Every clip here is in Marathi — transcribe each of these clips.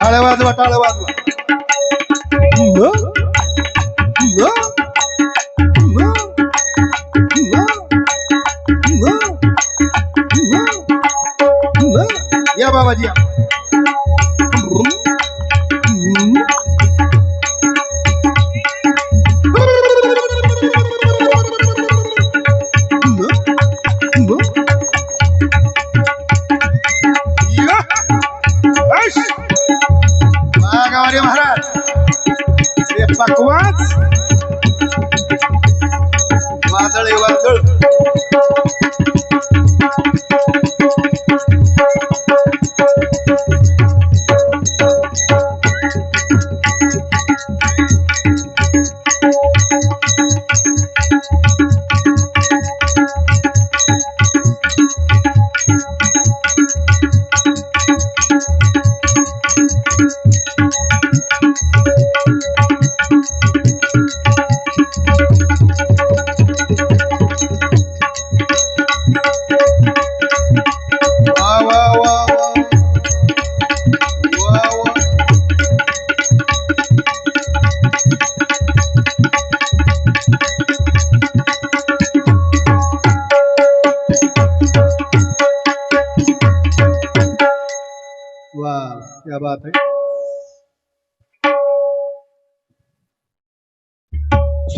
टाळ्या वाजवा टाळ्या वाजवा न, न, न, न, न, न, न. या बाबाजी या या.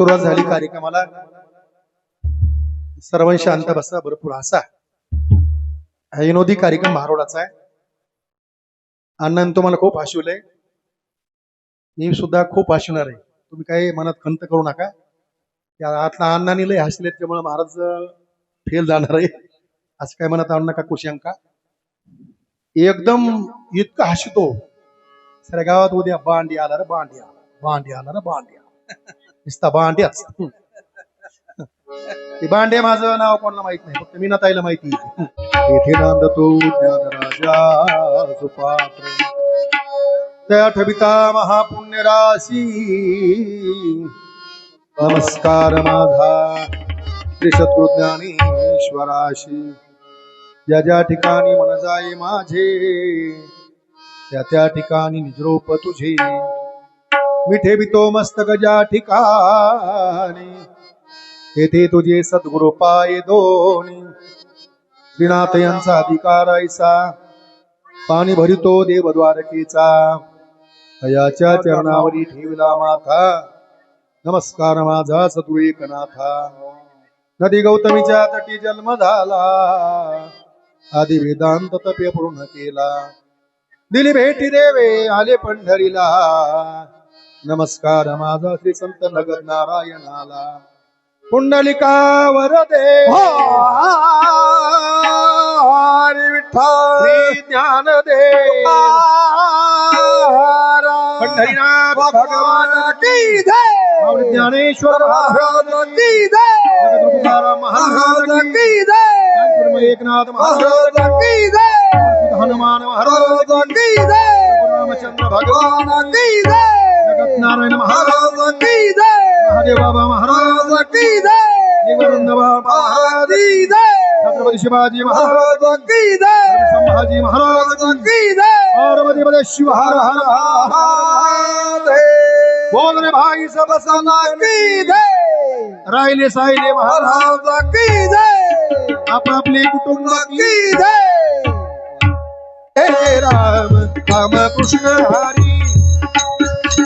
सुरुवात झाली कार्यक्रमाला. सर्वांशी शांत बसा भरपूर हसा. हा विनोदी कार्यक्रम महारोडाचा आहे. अण्णांनी तुम्हाला खूप हसवलंय. मी सुद्धा खूप हसवणार आहे. तुम्ही काही मनात खंत करू नका. त्या आतला अण्णांनी लय हसले त्यामुळे महाराज फेल जाणार आहे. असं काय मनात आणू नका कुशंका. एकदम इतका हसतो. सगळ्या गावात उद्या बांडी आला रे बांडी आला. बांडी आला रे बांडी आला. नुसता बांड्याच ते बांडे माझं नाव कोणाला माहीत नाही फक्त मीना ताईला माहिती येथे नांद तो ज्ञान राजा सुपात्र त्या ठविता महापुण्य राशी नमस्कार माझा श्री शत्रुज्ञानेश्वराशी ज्या ज्या ठिकाणी मन जाई माझे त्या त्या ठिकाणी निजरोप तुझे. मी ठेवितो मस्तक ज्या ठिकाणी. तेथे तुझे सद्गुरु पाय दोनी. श्रीनाथ यांचा अधिकार ऐसा. पाणी भरितो देव द्वारकेचा तयाच्या चरणावरी ठेवला माथा. नमस्कार माझा सतु एकनाथा. नदी गौतमीच्या तटी जन्म झाला. आधी वेदांत तपे पूर्ण केला. दिली भेटी देवे आले पंढरीला. नमस्कार माझा श्री संत नगद नारायणाला पुंडलिका वरदे हरी विठ्ठल. ज्ञान दे पंढरीनाथ भगवान की जय. ज्ञानेश्वर महाराज. की जय. महाराज की जय. एकनाथ महाराज की जय. हनुमान महाराज की जय. रामचंद्र भगवान की जय. नारायण महाराज की जय महादेव बाबा महाराज की जय महाराज की जय छत्रपती शिवाजी महाराज की जय संभाजी महाराज की जय औरमध्ये शिव हर हर बोल रे भाई सब सना की जय राहिले साहिले महाराज की जय आपापले कुटुंब की जय हे राम राम कृष्ण हरी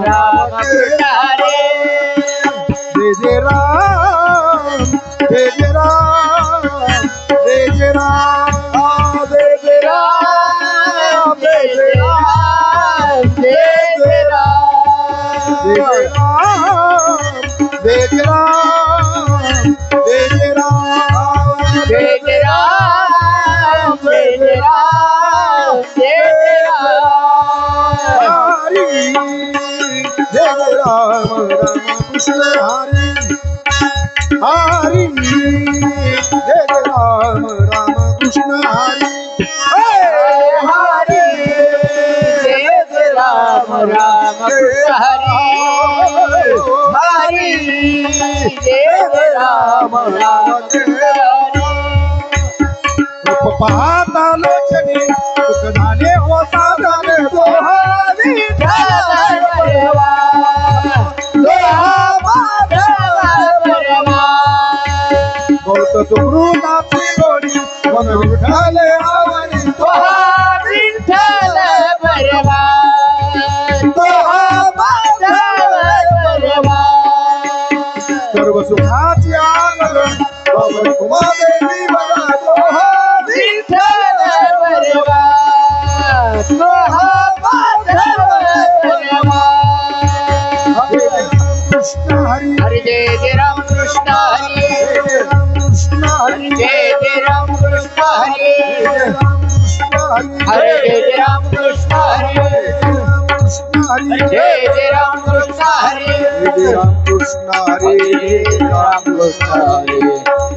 राम कृष्ण हरे। हरी। जय राम राम कृष्ण हरी। हरी। जय राम राम कृष्ण हरी। हरी। जय राम राम कृष्ण हरी। रूप पाहता लोचने सुख झाले हो साधन दोहा। बहुत सुकृताची गोडी मन विठाले आवडी सर्व सुखा हरी जय जय राम कृष्ण हरे हरे राम कृष्ण हरी हरे जय जय राम कृष्ण हरे राम कृष्ण हरी जय जय राम कृष्ण हरे जय राम कृष्ण हरी राम कृष्ण हरे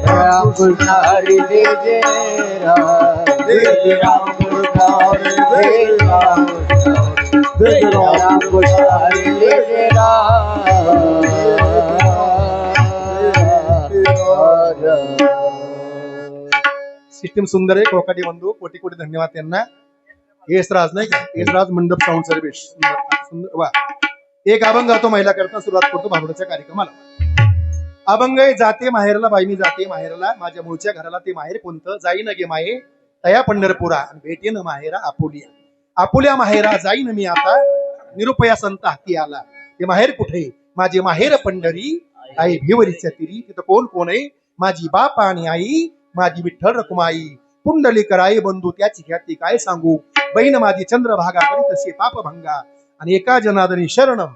राम कृष्ण हरे जय जय राम जय जय राम कृष्ण हरे जय राम कृष्ण हरे जय जय राम राम कृष्ण हरे जय जय राम सिस्टीम सुंदर आहे. कोकाटी बंधू कोटी कोटी धन्यवाद त्यांना. यशराज नाही का? यशराज मंडप साऊंड सर्व्हिस सुंदर वा. एक अभंग गातो महिला करता सुरुवात करतो भारुडाच्या कार्यक्रमाला. अभंग जाते माहेरला बाई मी जाते माहेरला. माझ्या मूळच्या घराला ते माहेर कोणतं? जाईन गे माये. तया पंढरपुरा. आणि भेटेन माहेरा आपुलिया. आपुल्या माहेरा जाईन मी आता. निरुपया संत हाती आला ते माहेर कुठे? माझे माहेर पंढरी. आई भिवरीच्या तिरी. तिथं कोण कोण आहे? माझी बाप आणि आई. माझी विठ्ठल रकुमाई पुंडली कराई बंधू त्याची ख्याती काय सांगू? बहीण माझी चंद्रभागा करी तसे पाप भंगा आणि एका जनादनी शरणम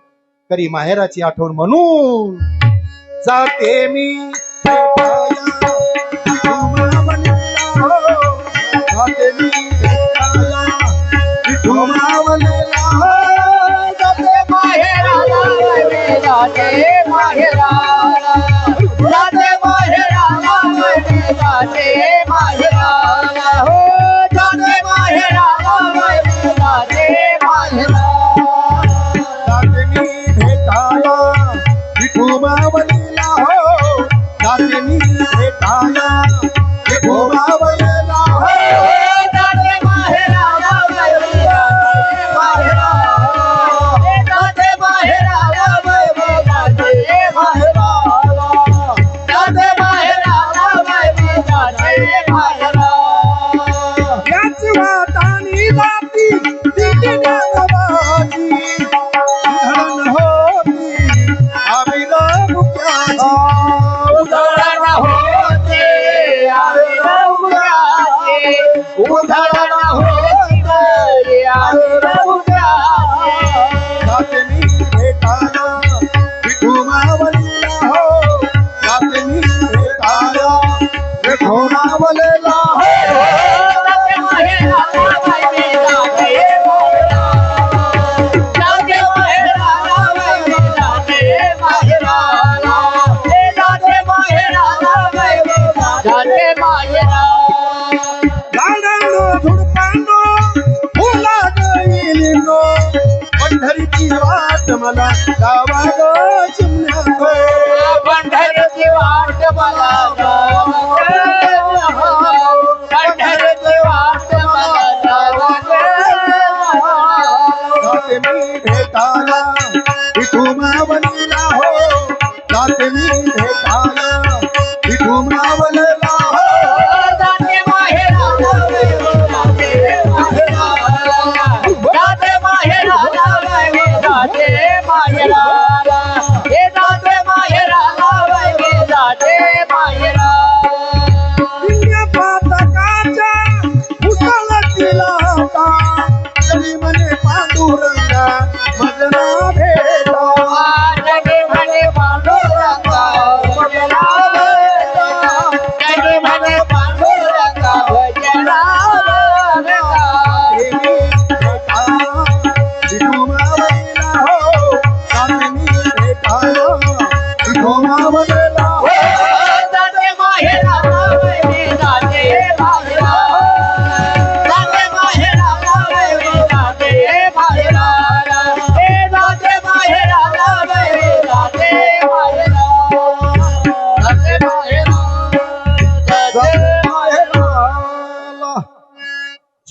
करी माहेराची आठवण म्हणून. जाते मी भेटाया विठुमावलेला हो. जाते मी वैवे जाते आविरमुराचे हो होते पंढरीची वाट मला गावा ग चिमण्या गो. पंढरची वाट मला पंढरची वाट मला जाते मी भेटाला विठुमावलेला हो. जाते मी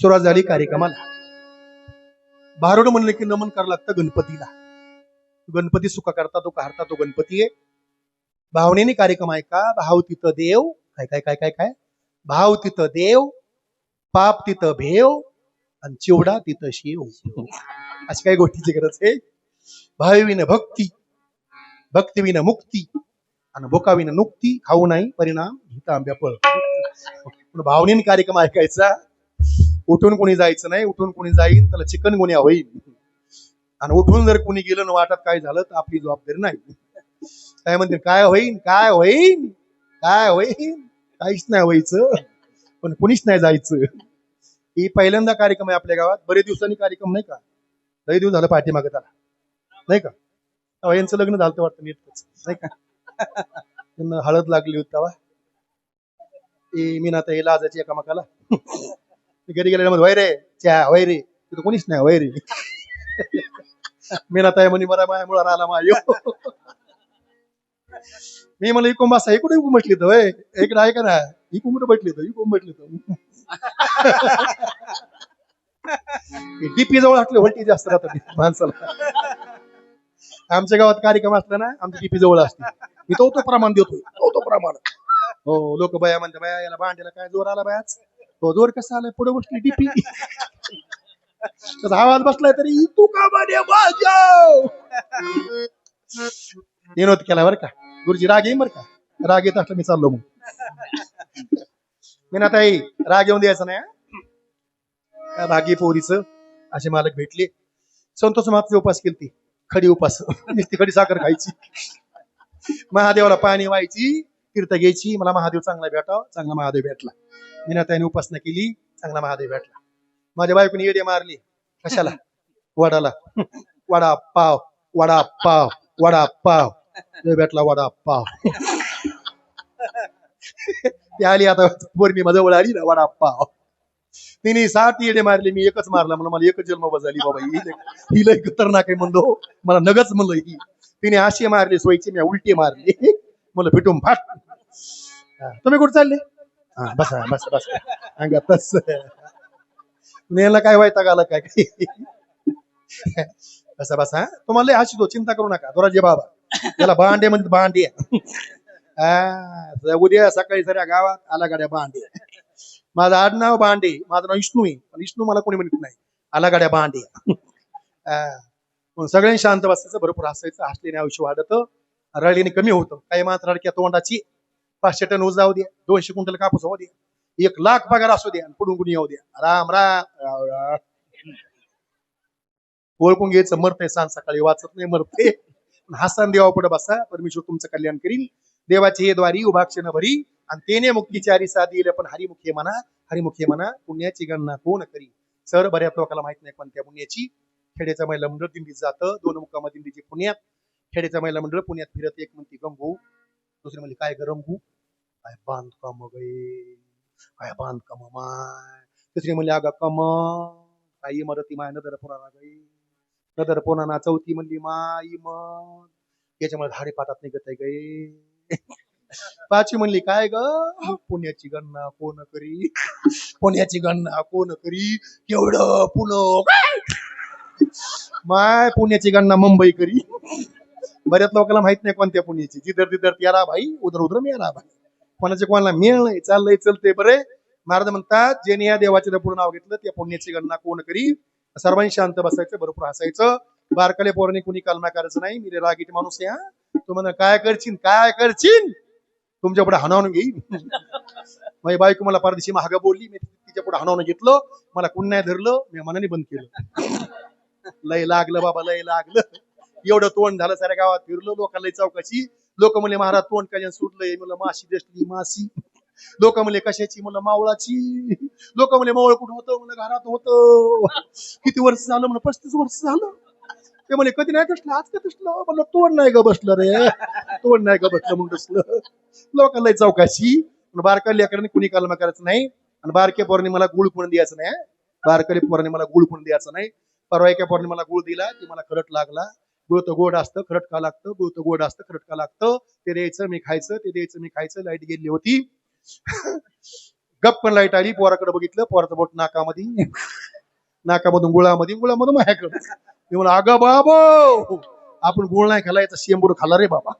सुरुवात झाली कार्यक्रमाला. भारुड म्हणलं की नमन करावं लागतं गणपतीला. गणपती सुखा करता तो काढता तो गणपती आहे. भावनेने कार्यक्रम ऐका भाव तिथं देव काय काय काय काय काय? भाव तिथं देव पाप तिथं भेव आणि चिवडा तिथं शिव. अशी काही गोष्टीची गरज आहे. भाविन भक्ती भक्तीविन मुक्ती आणि भोकाविन नुक्ती खाऊ नाही परिणाम हिता आंब्या फळ. पण भावनेने कार्यक्रम ऐकायचा. उठून कोणी जायचं नाही उठून कोणी जाईन त्याला चिकन गुन्हा होईल. आणि उठून जर कोणी गेलं ना वाटत काय झालं तर आपली जबाबदारी नाही. काय म्हणते काय होईन काय होईन काय होईन काहीच नाही व्हायचं पण कुणीच नाही जायचं. ही पहिल्यांदा कार्यक्रम आहे आपल्या गावात. बरेच दिवसांनी कार्यक्रम नाही का? लई दिवस झालं पाठीमागे त्याला. नाही का? यांचं लग्न झालं तर वाटतं नीटच नाही का? त्यांना हळद लागली होती तेव्हा. मी ना आता हे लाजायची एकामेकाला. घरी गेल्या वैरे रे च्या वैरे. तिथं कोणीच नाही वैरे. रे मी ना म्हणे मला माया मुळा राहिला माय. मी म्हणलं इकोम बसा इकडे इकू म्हटली तर वय इकडे ऐका ना इकू कुठं म्हटली तर इकू म्हटली तर. डीपी जवळ असले व्होल्टेज जास्त राहतात माणसाला. आमच्या गावात कार्यक्रम असला ना आमची डीपी जवळ असते. मी तो तो प्रमाण देतो तो तो प्रमाण. हो लोक बाया म्हणते बाया याला भांड्याला काय जोर आला बायाच तो कसं आलाय? पुढे बसली डीपी. तसा आवाज बसलाय तरी तू का म्हणे विनोद केला बरं का? गुरुजी राग येईन बरं का? राग येत असला मी चाललो मग. मी ना ताई राग येऊन द्यायचा नाही भागी पोरीच असे मालक भेटले. संतोष मागचे उपास केली खडी उपास. नुसती खडी साखर खायची. महादेवाला पाणी व्हायची तीर्थ घ्यायची. मला महादेव चांगला भेटावा चांगला महादेव भेटला. मी उपासना केली चांगला महादेव भेटला. माझ्या बायकोने येडे मारली. कशाला? वडाला. वडा पाव वडा पाव वडा पाव भेटला वडा पाव ती आली आता पौर्णिमा जवळ आली ना वडा पाव तिने सात येडे मारले मी एकच मारला म्हणून मला एकच जन्म झाली बाबा. ही लय- ही लय खतरनाक आहे म्हणलो. मला नगच म्हणलं ही. तिने अशी मारली सोयची मी उलटी मारली. म्हणलं फिटून फाट. तुम्ही कुठे चालले? हा बसा बसा बसा. अंगात तस नेला काय वैताग आला काय? बसा बसा हा. तुम्हाला लय हसतो चिंता करू नका. दोराजी बाबा. त्याला भांडे म्हणजे भांडे. हा उद्या सकाळी सऱ्या गावात आला गाड्या भांडे. माझं आडनाव भांडे माझं नाव विष्णू आहे. पण विष्णू मला कोणी म्हणत नाही. आला गाड्या भांडे. सगळ्यांनी शांत बसायचं भरपूर हसायचं हसल्याने आयुष्य वाढत. रडल्याने कमी होतं. काही मात्र रडक्या तोंडाची पाचशे टन ऊस जाऊ द्या दोनशे क्विंटल कापूस होऊ द्या एक लाख पगार असू द्या पुढून कुणी येऊ द्या राम राम राम राम. ओळखून घ्यायचं मरते सांग सकाळी वाचत नाही मरते हसन देवा पुढे बसा परमेश्वर तुमचं कल्याण करील. देवाची हे द्वारी उभाक्षण भरी आणि तेने मुक्तीचारी साधी पण हरिमुखे म्हणा हरिमुखे म्हणा पुण्याची गणना कोण करी? सर बऱ्याच लोकांना माहीत नाही पण त्या पुण्याची. खेड्याच्या महिला मंडळ दिंडीत जातं दोन मुक्कामा दिंडीची पुण्यात. खेड्याच्या महिला मंडळ पुण्यात फिरत एक म्हणती गंगू दुसरी म्हणली काय गरंगू काय बांधकाम गे काय बांधकाम माय तिसरी म्हणली अगं कम काय इमारती माय नदर पुराणा गे नदर पुराणा चौथी म्हणली माय मग याच्यामुळे धाडे पाटात निघत आहे गे पाचवी म्हणली काय ग? पुण्याची गणना कोण करी? पुण्याची गणना कोण करी? केवढं पुणे माय पुण्याची गणना मुंबई करी. बऱ्याच लोकांना माहीत नाही कोणत्या पुण्याची. जिधर तिधर त्याला भाई उधर उधर मेरा भाई. कोणाचे कोणाला मेळ नाही चाललंय चलते बरे महाराज म्हणतात ज्याने या देवाचे पुढे नाव घेतलं त्या पुण्याची गणना कोण करी? सर्वांनी शांत बसायचं भरपूर हसायचं. बारकाले पोराने कुणी कलमा करायचं नाही मी रे रागीट माणूस आहे हा. तू म्हणा काय करशील काय करशील? तुमच्यापुढे हनावून घेईन माझी बायको मला परदेशी महाग बोलली मी तिच्या पुढे हनावून घेतलं मला कुणी नाही धरलं मी मनाने बंद केलं. लय लागलं बाबा लय लागलं. एवढं तोंड झालं साऱ्या गावात फिरलो लोकांना लय चौकशी. लोक म्हणले महाराज तोंड कशाने सुटलंय? मुलं माशी दिसली मासी लोक म्हणले कशाची? मुलं मावळाची. लोक म्हणले मावळ कुठं होतं? म्हणलं घरात होतं. किती वर्ष झालं? म्हणलं पस्तीस वर्ष झालं. ते म्हणले कधी नाही दिसलं? आज का दिसलं? म्हणलं तोंड नाही ग बसलं रे. तोंड नाही ग बसलं म्हणून दिसलं. लोकांना लय चौकशी. पण बारका लेकरांनी कुणी कलमा करायचं नाही. आणि बारक्या पोरांनी मला गुळ पण द्यायचं नाही बारकरी पोरांनी मला गुळ पण द्यायचं नाही. परवा एका पोरांनी मला गुळ दिला ती मला खरट लागला. गुळ गोड असतं खरटका लागतं गुळ गोड असतं खरटका लागतं. ते द्यायचं मी खायचं ते द्यायचं मी खायचं लाइट गेली होती. गप्पन लाइट आली पोराकडे बघितलं पोराचं बोट नाकामध्ये नाकामधून गुळामध्ये गुळामधून माझ्याकडे. मी म्हणलं अगं बाबो आपण गुळ नाही खाला याचा शेंबूड खाला रे बाबा.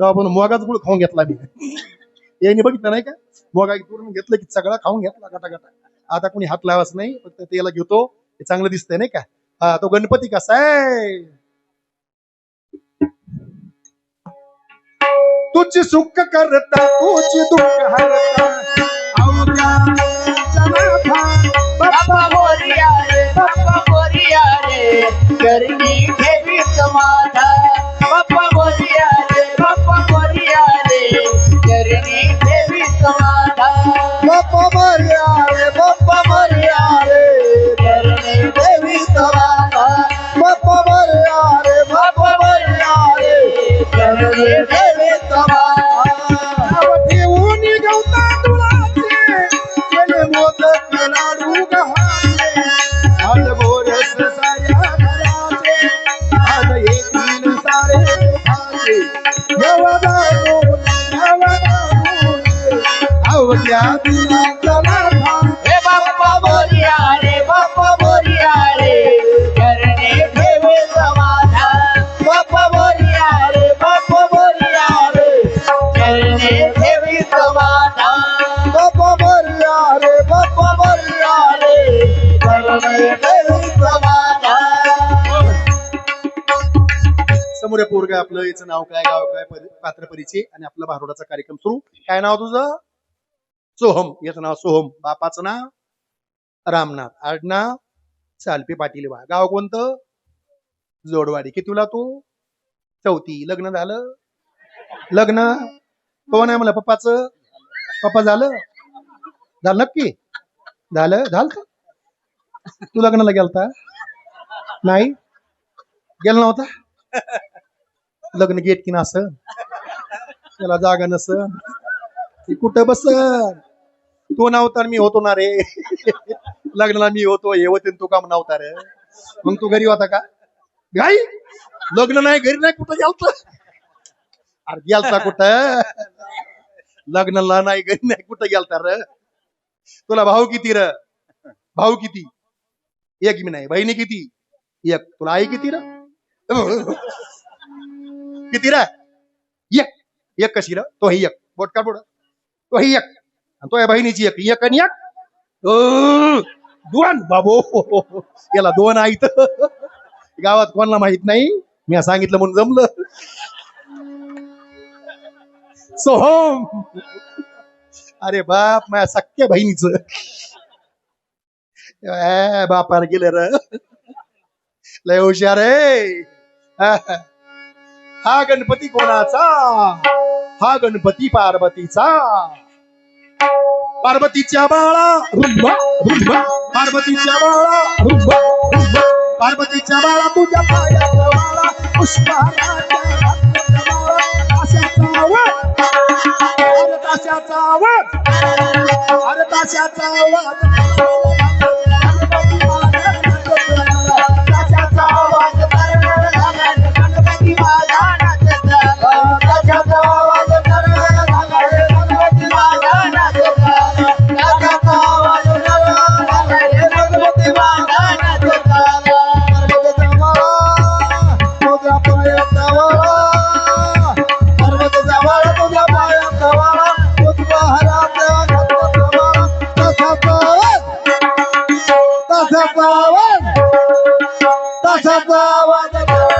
तर आपण मोगाच गुळ खाऊन घेतला मी. यांनी बघितलं नाही का? मोगा करून घेतलं की सगळा खाऊन घेतला गटा गटा आता कोणी हात लावाच नाही फक्त त्याला घेतो. हे चांगलं दिसतंय नाही का? हा तो गणपती कसा आहे? तुझी सुख करता तुझ दुख हरता। चला बोरिया बाप्पा मोरया रे मोरया रे करणी समोर आपलं याचं नाव काय गाव काय पात्र परिचय आणि आपला भारुडाचा कार्यक्रम सुरू. काय नाव तुझं? सोहम. याचं नाव सोहम. बापाचं नाव रामनाथ. आडनाव सालपे पाटील बा. गाव कोणतं? जोडवाडी. कितीला तू? चौथी. लग्न झालं? लग्न? कोण आहे मला पप्पाचं? पप्पा झालं? झालं नक्की? झालं? झालं का? तू लग्नाला गेलता? नाही? गेला नव्हता? लग्न गेट की नस? त्याला जागा नस. कुठं बस? तो नव्हता मी होतो ना रे. लग्नाला मी होतो हे होते तू काम नव्हता रे. मग तू घरी होता का? घाई. लग्न नाही घरी नाही कुठं गेलता? अरे गेलता कुठं? लग्नाला नाही घरी नाही कुठं गेलता र? तुला भाऊ किती र? भाऊ किती? एक मी नाही बहिणी किती? एक. तुला आई किती र? किती राय एक. एक कशी र तो ही एक. बोट का बोट तो ही एक. आणि तो या बहिणीची एक. एक आणि एक. दोन. बाबो. याला दोन आईत गावात कोणाला माहीत नाही? मी सांगितलं म्हणून जमलं. सोहम. अरे बाप माझ्या सख्या बहिणीच. बापार गेले र. लय हुशार आहे. हा गणपती कोणाचा? हा गणपती पार्वतीचा. पार्वतीच्या बाळा रुंबा रुंबा. पार्वतीच्या बाळा रुंबा रुंबा. पार्वतीच्या बाळा तुझ्या पायाचा बाळा पुष्पाच्या आवाज. अरे ताशाचा आवाज. अरे ताशाचा आवाज. That's a power. That's a power.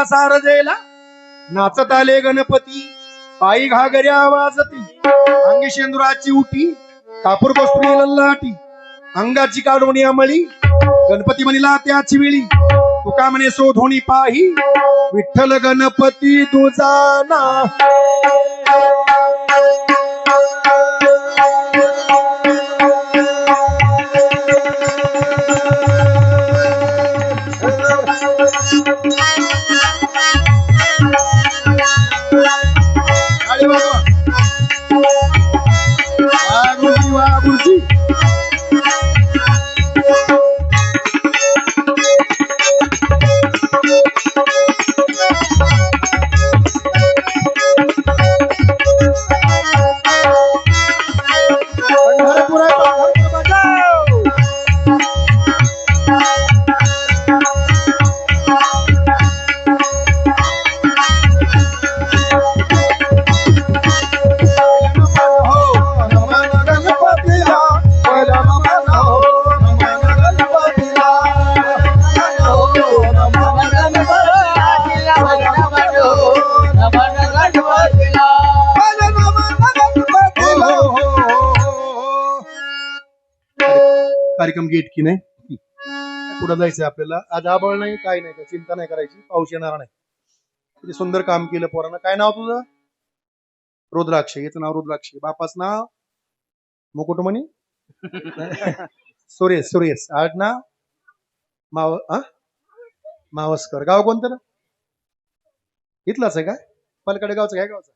गणपतीच्या सारजेला नाचत आले गणपती. पायी घागऱ्या वाजती. अंगी शेंदुराची उटी. कापूर कस्तुरी लल्लाटी. अंगाची काढवणी अमळी गणपती म्हणिला त्याची वेळी. तुका म्हणे सोधोणी पाही. विठ्ठल गणपती तुझा ना जायचंय आपल्याला. आज आबळ नाही काय नाही काय चिंता नाही करायची पाऊस येणार नाही. किती सुंदर काम केलं पोरानं. काय नाव तुझं? रुद्राक्ष याचं नाव रुद्राक्ष. बापाच नाव? मुकुटमणी? सुरेश सुरेश. आठ नाव? माव मावस्कर मावसकर. गाव कोणतं ना इथलाच आहे काय? पलकडे गावचं काय गावचं?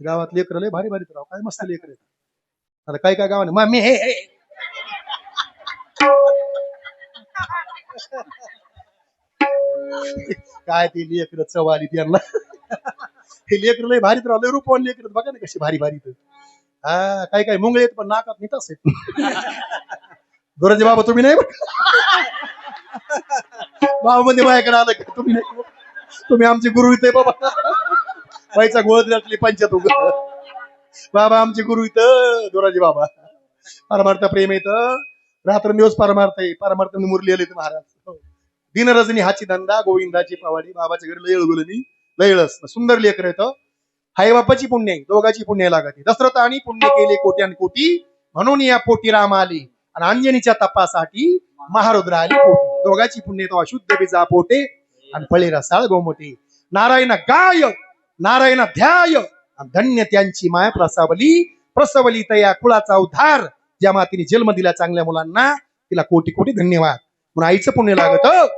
गावात लेकर लय भारी भारी राव. काय मस्त लेकर आता काय काय गावाने? मम्मी हे काय ते लेकर चवाली त्यांना. हे लेकर लय भारीत राव लय रूपवान लेकर बघा ना कशी भारी भारी हा काय काय मुंगळे आहेत पण नाकात नेताच आहेत दोराचे बाबा तुम्ही नाही बाबा म्हणजे माझ्याकडे आलं का? तुम्ही नाही तुम्ही आमचे गुरु इथे बाबा. व्हायचा गोळ असली पंचायत उग बाबा आमचे गुरु इथं दोराजी बाबा. परमार्थ प्रेम इथं. रात्र दिवस परमार्थ आहे. परमार्थ मुरली आले महाराज. हो. दिनरजनी हाची धंदा गोविंदाची पवाडी बाबाच्या घरी लयळ गुलनी लयळस सुंदर लेकर येतं हाय बापाची पुण्य दोघाची पुण्य लागते दशरथ आणि पुण्य केले कोट्यान कोटी. म्हणून या पोटी राम आली. आणि अंजनीच्या तपासाठी महारुद्र आली पोटी. दोघाची पुण्य तो. अशुद्ध बिजा पोटे आणि फळे रसाळ गोमोटे. नारायण गाय नारायण ध्याय. आणि धन्य त्यांची माया प्रसावली. प्रसवली तया कुळाचा उद्धार. ज्या मातीने जन्म दिला चांगल्या मुलांना तिला कोटी कोटी धन्यवाद. म्हणून आईचं पुण्य लागत.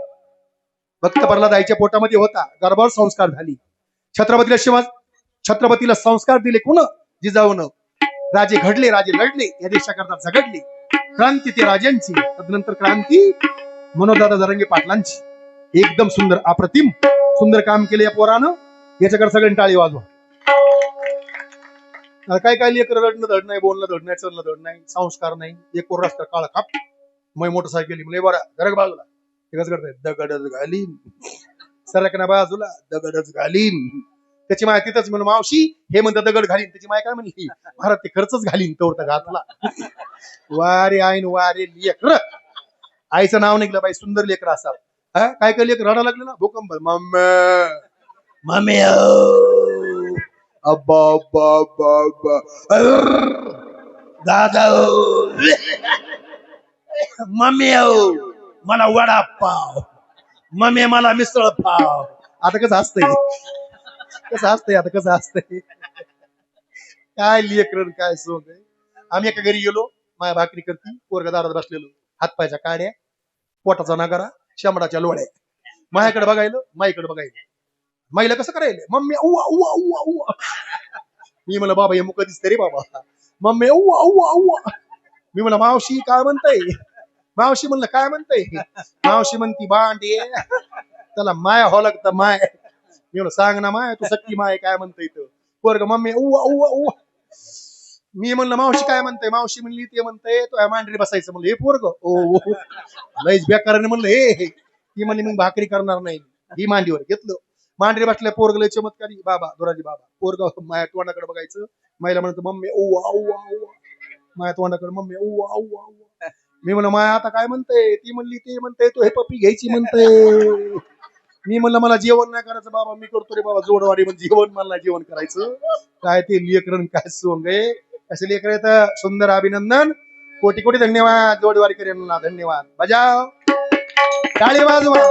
भक्त प्रल्हाद आईच्या पोटामध्ये होता. गर्भावर संस्कार झाली. छत्रपतीला शिवा छत्रपतीला संस्कार दिले कोण? जिजाऊन. राजे घडले राजे लढले. या देशाकरता झगडले. क्रांती ते राजांची. तदनंतर क्रांती मनोदादा जरंगे पाटलांची. एकदम सुंदर अप्रतिम सुंदर काम केले या पोरानं. याच्याकडे सगळ्यांनी टाळी वाजवा. काय काय लेकर रडणं धड नाही बोलणं धड नाही चलणं धड नाही संस्कार नाही. एक कोर रस्ता काळ काप. मै मोटरसायकल म्हणजे बरा. गरग बाजूला. एकच करताय दगडच घालीन. सरकना बाजूला दगडच घालीन. त्याची माय तिथंच म्हणून मावशी हे म्हणतं दगड घालीन. त्याची माय काय म्हणली? महाराज ते खर्चच घालीन तोरता घातला. वारे आईन वारे लेकर. आईचं नाव निघलं बाई सुंदर लेकर असा हा? काय काय लेकर रडा लागलं ना? भूकंप. मम्मी. मम्मी अब्बा अब्बा अब्बा अब्बा. दादा हो. मम्मी हो. मला वडा पाव. मम्मी मला मिसळ पाव. आता कसं असतंय? कसं असतंय? आता कसं असतंय? काय लेकरण काय सो आम्ही एका घरी गेलो. माया भाकरी करती. पोरगा दारात बसलेलो. हातपायच्या काड्या. पोटाचा नगारा. शंभराच्या लोळ्या. माझ्याकडे बघायलो. माईकडे बघायला. माईला कसं करायलं? मम्मी उवा उवा उवा उवा मी म्हणलं बाबा हे मुख दिसते रे बाबा. मम्मी उवा उवा उवा मी म्हणलं मावशी काय म्हणताय? मावशी म्हणलं काय म्हणताय? मावशी म्हणती बांडे त्याला माय हो लागतं माय. मी म्हणलं सांग ना माय तू सक्की माय काय म्हणतोय इथं? पोरग मम्मी उवा उवा उवा मी म्हणलं मावशी काय म्हणते मावशी म्हणली ते म्हणते तो मांडरी बसायचं. म्हणलं हे पोरग? ओ लईच बेकाराने म्हणलं हे हे. ती म्हणली मग भाकरी करणार नाही. ही मांडीवर घेतलं. मांडरी बसल्या पोरगले चमत्कारी. बाबा दोराजी बाबा पोरगाव माया तोंडाकडे बघायचं. मायला म्हणतो मम्मी ओ उवा उवा माया तोंडाकडे मम्मी ओ उवा मी म्हणलं माया आता काय म्हणते ती म्हणली ते म्हणते तो हे पप्पी घ्यायची म्हणते मी म्हणलं मला जेवण नाही करायचं बाबा मी करतो रे बाबा जोडवाडी म्हणजे जेवण मला जेवण करायचं. काय ते लेकरण काय सोंग आहे. असे लेकर तर सुंदर अभिनंदन. कोटी कोटी धन्यवाद. जोडवारी करेन धन्यवाद. बजाव. टाळी वाजवा.